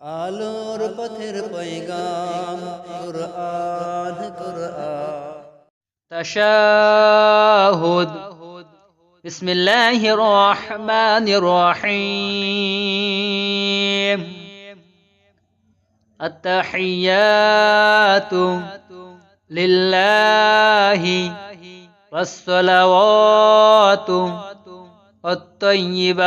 আলোর পথের পৈগাম কুরআন কুরআন تشاهد بسم الله الرحمن الرحيم التحيات لله والصلوات والطيبات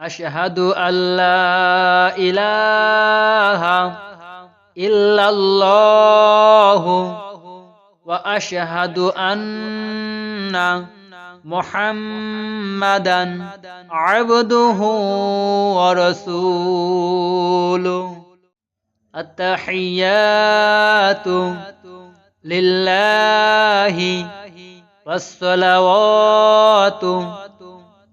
أشهد أن لا إله إلا الله وأشهد أن محمدا عبده ورسوله. التحيات لله والصلوات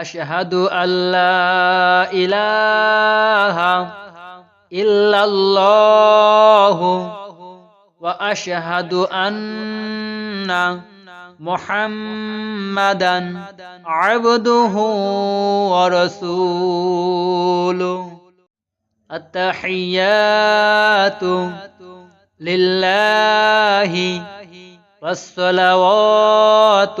أشهد أن لا إله إلا الله وأشهد أن محمدا عبده ورسوله التحيات لله والصلوات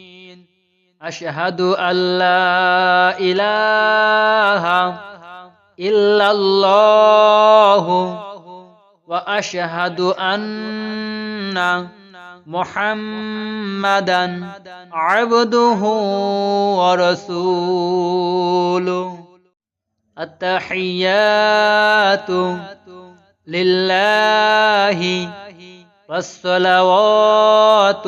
أشهد أن لا إله إلا الله وأشهد أن محمدا عبده ورسوله. التحيات لله والصلوات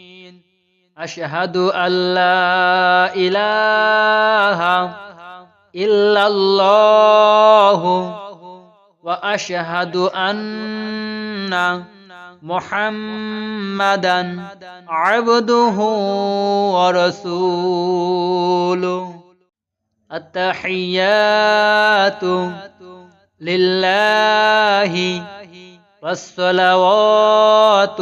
أشهد أن لا إله إلا الله وأشهد أن محمدا عبده ورسوله التحيات لله والصلوات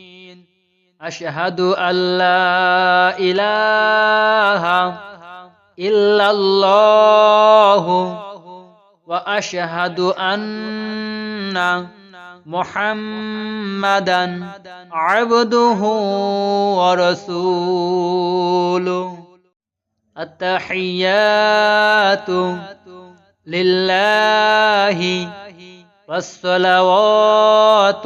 أشهد أن لا إله إلا الله وأشهد أن محمدا عبده ورسوله. التحيات لله والصلوات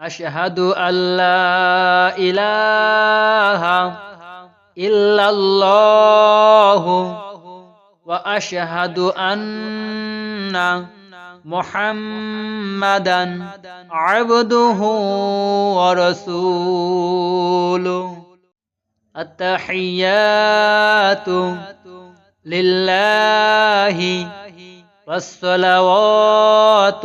أشهد أن لا إله إلا الله وأشهد أن محمدا عبده ورسوله التحيات لله والصلوات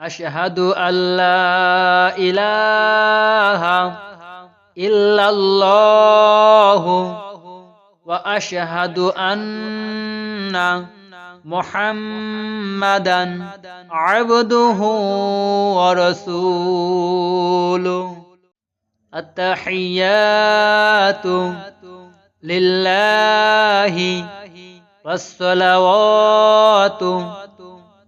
أشهد أن لا إله إلا الله وأشهد أن محمدا عبده ورسوله. التحيات لله والصلوات